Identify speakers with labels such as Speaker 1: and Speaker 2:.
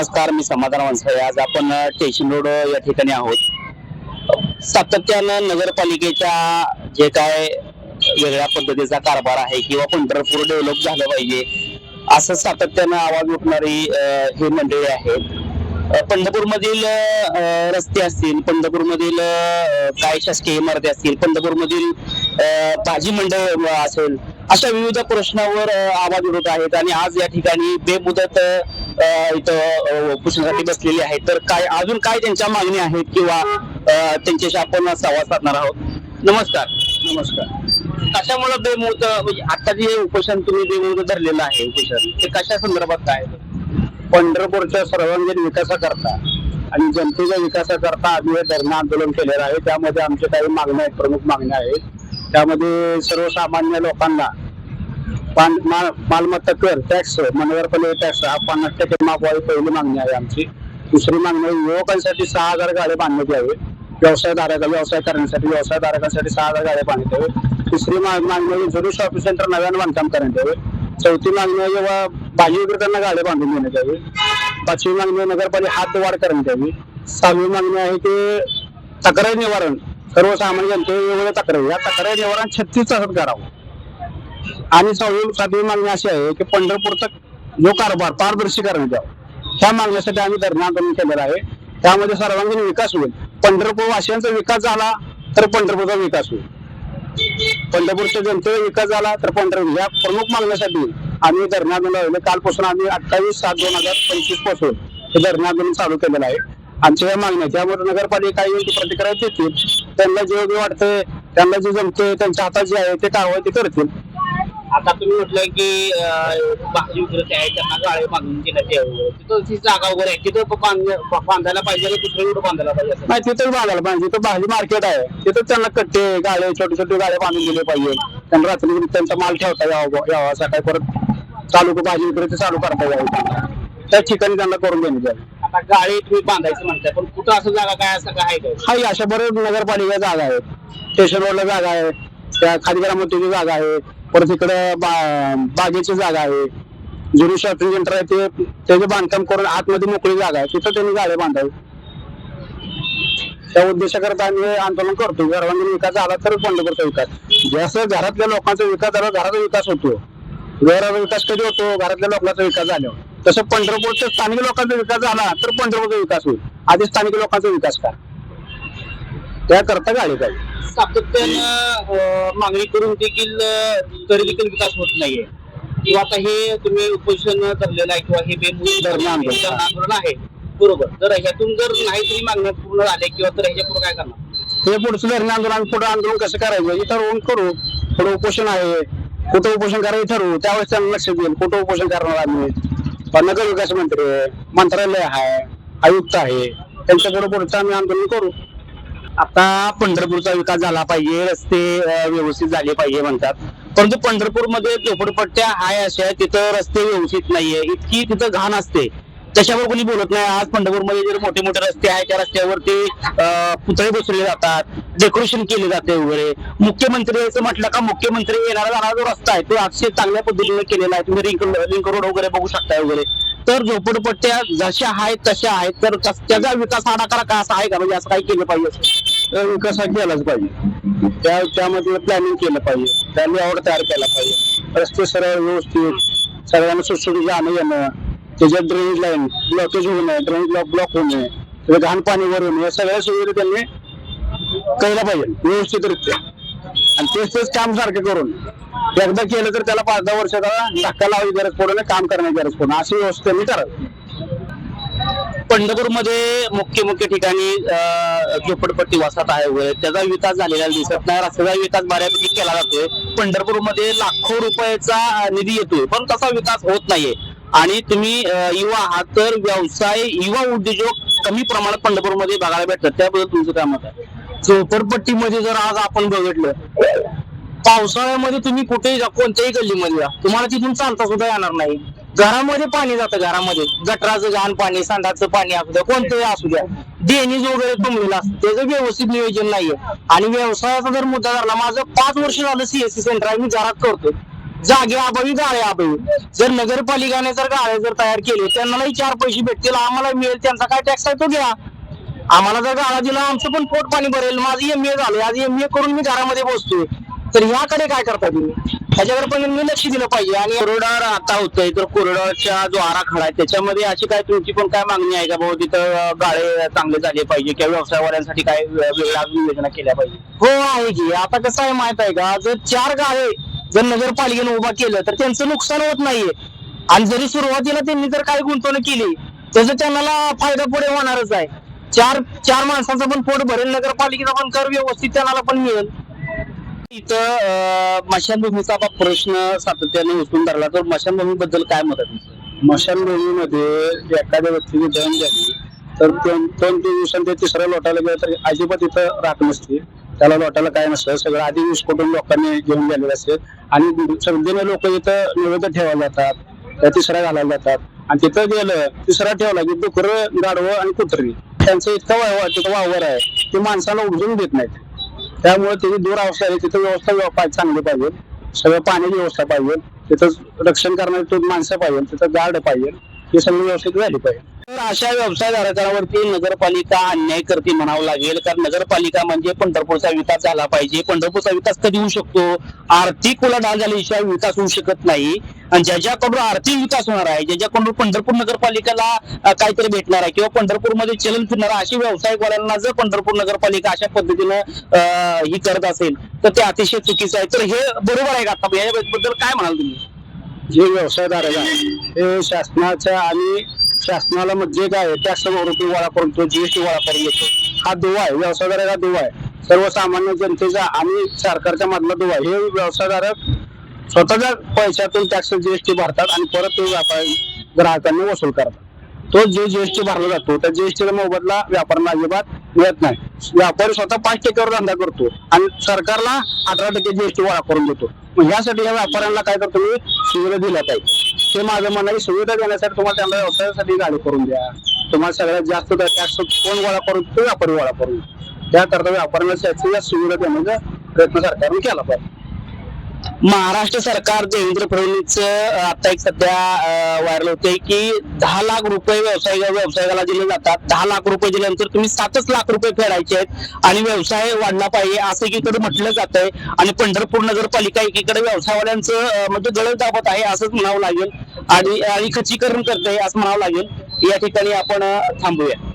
Speaker 1: नमस्कार मी समाधान वंसाळे आज आपण स्टेशन रोड या ठिकाणी आहोत. सातत्यानं नगरपालिकेच्या जे काय वेगळ्या पद्धतीचा कारभार आहे किंवा पंढरपूर डेव्हलप झालं पाहिजे असं सातत्यानं आवाज उठणारी ही मंडळी आहेत. अ, पंढरपूरमधील रस्ते असतील पंढरपूरमधील काय शासकीय इमारती असतील पंढरपूरमधील अ, भाजी मंडळ असेल अशा विविध प्रश्नावर आवाज उठत आहेत. आणि आज या ठिकाणी बेमुदत इथं उपोषणासाठी बसलेली आहेत. तर काय अजून काय त्यांच्या मागणी आहेत किंवा त्यांच्याशी आपण संवाद साधणार आहोत? नमस्कार. नमस्कार. कशामुळे बेमुदत म्हणजे आता जे उपोषण तुम्ही बेमुदत धरलेलं आहे उपोषण ते कशा संदर्भात काय
Speaker 2: पंढरपूरच्या सर्वांगीण विकासाकरता आणि जनतेच्या विकासाकरता आम्ही हे धरणं आंदोलन केलेलं आहे. त्यामध्ये आमच्या काही मागण्या आहेत प्रमुख मागण्या आहेत. त्यामध्ये सर्वसामान्य लोकांना मालमत्ता कर टॅक्स मनोहरपालिका टॅक्स हा पन्नास टक्के माफ व्हावी पहिली मागणी आहे आमची. दुसरी मागणी युवकांसाठी सहा हजार गाड्या बांधण्यात यावे. व्यवसायधारक व्यवसाय करण्यासाठी व्यवसायधारकांसाठी सहा हजार गाड्या बांधण्यात यावे. तिसरी माग- मागणी जरूर जुनी शॉपिंग सेंटर नव्यानं बांधकाम करण्यात यावे. चौथी मागणी आहे जेव्हा भाजी विक्रेत्यांना गाड्या बांधून देण्यात यावी. पाचवी मागणी आहे नगरपालिका हात वाढ करण्यात यावी. सहावी मागणी आहे की तक्रार निवारण. सर्वसामान्य जनते वेगवेगळ्या तक्रारी. या तक्रार निवारण छत्तीस तासात करावं. आणि सहावी सातवी मागणी अशी आहे की पंढरपूरचा जो कारभार पारदर्शी करण्यात यावा त्या मागण्यासाठी आम्ही धरणं आंदोलन केलेलं आहे. त्यामध्ये सर्वांगीण विकास होईल. पंढरपूर वासियांचा विकास झाला तर पंढरपूरचा विकास होईल. पंढरपूरच्या जनतेचा विकास झाला तर पंढरपूर या प्रमुख मागण्यासाठी आम्ही धरणं आंदोलन कालपासून आम्ही अठ्ठावीस सात दोन हजार पंचवीसपासून हे धरणं आंदोलन चालू केलेलं आहे. आमच्या या मागण्या आहेत. त्यामुळे नगरपालिका काही प्रतिक्रिया देतील. त्यांना जे वाटते त्यांना जे जमते त्यांच्या हातात जे आहे ते कारवाई ते करतील.
Speaker 1: आता तुम्ही म्हटलं की भाजी विक्रेते आहेत त्यांना गाळे बांधून देण्यात यावं तिथं ती जागा वगैरे आहे तिथं बांध- बांधायला पाहिजे आणि दुसरं कुठं बांधायला पाहिजे असं?
Speaker 2: नाही तिथं बांधायला पाहिजे. तिथं भाजी मार्केट आहे. तिथं त्यांना कट्टे गाळे छोटे छोटे गाळे बांधून दिले पाहिजे. त्यांना रात्री त्यांचा माल ठेवता यावा यावा असा काय परत चालू भाजी विक्रेते चालू करता यावं त्यांना. त्या ठिकाणी त्यांना करून देण्यात यावे
Speaker 1: आता गाळे तुम्ही बांधायचं म्हणताय पण कुठं असं जागा काय असं काय आहे का?
Speaker 2: अशा बरेच नगरपालिका जागा आहेत. स्टेशन रोडला जागा आहे. त्या खाली ग्रामोत्तेची जागा आहे. परत इकडे बागेची जागा आहे. जुनी शॉपिंग सेंटर आहे ते त्याचे बांधकाम करून आतमध्ये मोकळी जागा आहे. तिथं त्यांनी गाड्या बांधावी. त्या उद्देशाकरता आम्ही हे आंदोलन करतो सर्वांगीण विकास झाला तर पंढरपूरचा विकास. जसं घरातल्या लोकांचा विकास झाला घराचा विकास होतो घराचा विकास कधी होतो? घरातल्या लोकांचा विकास झाल्यावर. तसं पंढरपूरच्या स्थानिक लोकांचा विकास झाला तर पंढरपूरचा विकास होईल. आधी स्थानिक लोकांचा विकास का त्याकरता गाडी पाहिजे.
Speaker 1: सातत्यानं मागणी करून देखील तरी देखील विकास होत नाहीये. किंवा आता हे तुम्ही उपोषण धरलेलं आहे किंवा हे बेमुदत
Speaker 2: आंदोलन.
Speaker 1: आहे. बरोबर. तर ह्यातून जर नाही तुम्ही मागण्या पूर्ण झाल्या किंवा तर ह्याच्या पुढे काय करणार?
Speaker 2: हे पुढचं धरणं आंदोलन आम्ही पुढे आंदोलन कसं करायचं? हे ठरवून करू. पुढे उपोषण आहे. कुठं उपोषण करायचं ठरवू? त्यावेळेस त्यांना लक्ष देईल कुठं उपोषण करणार आम्ही? नगर विकास मंत्री आहे मंत्रालय आहे आयुक्त आहे. त्यांच्या पुढे पुढचं आम्ही आंदोलन करू.
Speaker 1: आता पंढरपूरचा विकास झाला पाहिजे रस्ते व्यवस्थित झाले पाहिजे म्हणतात. परंतु पंढरपूरमध्ये झोपडपट्ट्या आहे अशा आहेत, तिथं रस्ते व्यवस्थित नाहीये. इतकी तिथं घाण असते. त्याच्यावर कोणी बोलत नाही. आज पंढरपूरमध्ये जर मोठे मोठे रस्ते आहेत त्या रस्त्यावरती पुतळे बसवले जातात डेकोरेशन केले जाते वगैरे. मुख्यमंत्री असं म्हटलं का मुख्यमंत्री येणारा जाणारा जो रस्ता आहे तो अतिशय चांगल्या पद्धतीने केलेला आहे. तुम्ही रिंक लिंक रोड वगैरे बघू शकताय वगैरे. तर झोपडपट्ट्या जशा आहेत तशा आहेत. तर त्याचा विकास आराखडा का असा आहे का? म्हणजे असं काही केलं पाहिजे
Speaker 2: तर विकास हा केलाच पाहिजे. त्या त्यामध्ये प्लॅनिंग केलं पाहिजे. त्या लेआउट तयार केला पाहिजे. रस्ते सरळ व्यवस्थित. सगळ्यांना सुटसुटीत जाणं येणं. त्याच्यात ड्रेनेज लाईन ब्लॉकेज होऊ नये ड्रेनेज ब्लॉक ब्लॉक होऊ नये. त्याचं घाण पाणी वर या सगळ्या सुविधा त्यांनी करायला पाहिजे. व्यवस्थितरित्या. आणि तेच तेच काम सारखं करून एकदा केलं तर त्याला पाच दहा वर्षाला धक्का लावायची गरज पडू नये काम करण्याची गरज पडू नये. अशी व्यवस्था त्यांनी करावी
Speaker 1: पंढरपूरमध्ये मुख्य मुख्य ठिकाणी झोपडपट्टी वसाहत आहे वगैरे. त्याचा विकास झालेला दिसत नाही. रस्त्याचा विकास बऱ्यापैकी केला जातोय. पंढरपूरमध्ये लाखो रुपयाचा निधी येतोय. पण तसा विकास होत नाहीये. आणि तुम्ही युवा आहात तर व्यवसाय युवा उद्योजक कमी प्रमाणात पंढरपूरमध्ये बघायला भेटतात. त्याबद्दल तुमचं काय मत आहे?
Speaker 3: झोपडपट्टीमध्ये जर आज आपण बघितलं पावसाळ्यामध्ये तुम्ही कुठेही जा कोणत्याही गल्लीमध्ये जा तुम्हाला तिथून चालता सुद्धा येणार नाही. घरामध्ये पाणी जातं घरामध्ये. गटराचं घाण पाणी सांडाचं पाणी असू द्या कोणतंही असू द्या. देणीज वगैरे तुंबलेलं असतं. त्याचं व्यवस्थित नियोजन नाहीये. आणि व्यवसायाचा जर मुद्दा झाला माझं पाच वर्ष झालं सीएससी सेंटर आहे मी घरात करतोय. जागे अभावी गाळे अभावी जर नगरपालिकाने जर गाळे जर तयार केले त्यांनाही चार पैसे भेटतील आम्हाला मिळेल त्यांचा काय टॅक्स आहे तो घ्या. आम्हाला जर गाळा दिला आमचं पण पोट पाणी भरेल. माझं एम ए झालं आज एम ए करून मी घरामध्ये बसतोय. तर ह्याकडे काय करता तुम्ही? त्याच्याकडे पण मी लक्ष दिलं पाहिजे आणि
Speaker 1: कोरिडॉर आता होतोय तर कोरिडॉरच्या जो आराखडा आहे त्याच्यामध्ये अशी काय तुमची पण काय मागणी आहे का भाऊ तिथं गाळे चांगले झाले पाहिजे किंवा व्यवसायवाल्यांसाठी काय वेगळ्या योजना केल्या पाहिजे?
Speaker 3: हो आहे की. आता कसं आहे माहीत आहे का? जर चार गाळे जर नगरपालिकेने उभा केलं तर त्यांचं नुकसान होत नाहीये. आणि जरी सुरुवातीला त्यांनी जर काही गुंतवणूक केली त्याचा त्यांना फायदा पुढे होणारच आहे. चार चार माणसांचं पण पोट भरेल नगरपालिकेचा पण कर व्यवस्थित त्यांना पण मिळेल.
Speaker 1: इथं मशानभूमीचा बा प्रश्न सातत्याने उचलून धरला. तर मशानभूमी बद्दल काय मत आहे
Speaker 2: मशानभूमीमध्ये एखाद्या व्यक्तीची दहन झाली तर दोन दोन तीन दिवसांनी तिसऱ्या लोटाला गेलं तर अजिबात इथं राख नसते. त्याला लोटाला काय नसतं. सगळं आधी विस्फोटून लोकांनी घेऊन गेलेलं असेल आणि सगळे लोक इथं निवेद ठेवायला जातात त्या तिसऱ्या घालायला जातात. आणि तिथं गेलं तिसरा ठेवला की डुकरं गाडवं आणि कुत्री. त्यांचं इतकं वाव तिथं वावर आहे ते माणसाला उडून देत नाहीत. त्यामुळे त्याची दूर अवस्था आहे तिथं व्यवस्था चांगली पाहिजे. सगळं पाण्याची व्यवस्था पाहिजे. तिथं रक्षण करणारी माणसं पाहिजे. तिथं गार्ड पाहिजे. ही सगळं व्यवस्थित झाली पाहिजे.
Speaker 1: तर अशा व्यवसायधारकांवरती नगरपालिका अन्याय करते म्हणावं लागेल. कारण नगरपालिका म्हणजे पंढरपूरचा विकास झाला पाहिजे. पंढरपूरचा विकास कधी होऊ शकतो? आर्थिक उलाढाल झाल्याशिवाय विकास होऊ शकत नाही. आणि ज्याच्याकडून आर्थिक विकास होणार आहे ज्याच्याकडून पंढरपूर नगरपालिकेला काहीतरी भेटणार आहे किंवा पंढरपूरमध्ये चलन फिरणार अशी व्यावसायिकवाल्यांना जर पंढरपूर नगरपालिका अशा पद्धतीनं ही करत असेल तर ते अतिशय चुकीचं आहे. तर हे बरोबर आहे का? आता याबद्दल काय म्हणाल तुम्ही?
Speaker 2: जे व्यवसायधारक आहे हे शासनाच्या आणि शासनाला मग जे काय टॅक्स रुपये गोळा करून तो जीएसटी गोळा करून घेतो. हा दुवा आहे व्यवसायधारक हा दुवा आहे. सर्वसामान्य जनतेचा आणि सरकारच्या मधला दुवा आहे. हे व्यवसायधारक स्वतःच्या पैशातून टॅक्स जीएसटी भरतात आणि परत ते व्यापारी ग्राहकांनी वसूल करतात. तो जे जीएसटी भरला जातो त्या जीएसटीचा मोबदला व्यापाऱ्यांना अजिबात मिळत नाही. व्यापारी स्वतः पाच टक्क्यावर धंदा करतो आणि सरकारला अठरा टक्के जीएसटी गोळा करून देतो. मग यासाठी या व्यापाऱ्यांना काय करतो तुम्ही सुविधा दिल्या पाहिजे. ते माझं म्हणणं आहे की सुविधा देण्यासाठी तुम्हाला त्यांना व्यवसायासाठी गाडी करून द्या. तुम्हाला सगळ्यात जास्त टॅक्स कोण गोळा करून तो व्यापारी गोळा करून. त्याकरता व्यापाऱ्यांना सुविधा देण्याचा प्रयत्न सरकारने केला पाहिजे.
Speaker 1: महाराष्ट्र सरकार देवेंद्र फडणवीस आता एक सध्या व्हायरल होते की दहा लाख रुपये व्यवसाय व्यवसायाला दिले जातात. दहा लाख रुपये दिल्यानंतर तुम्ही सातच लाख रुपये फेडायचे आहेत आणि व्यवसाय वाढला पाहिजे असं एकीकडे म्हटलं जात आहे आणि पंढरपूर नगरपालिका एकीकडे व्यवसायवाल्यांचं म्हणजे गळत दाबत आहे असंच म्हणावं लागेल. आणि खचीकरण करते असं म्हणावं लागेल. या ठिकाणी आपण थांबूया.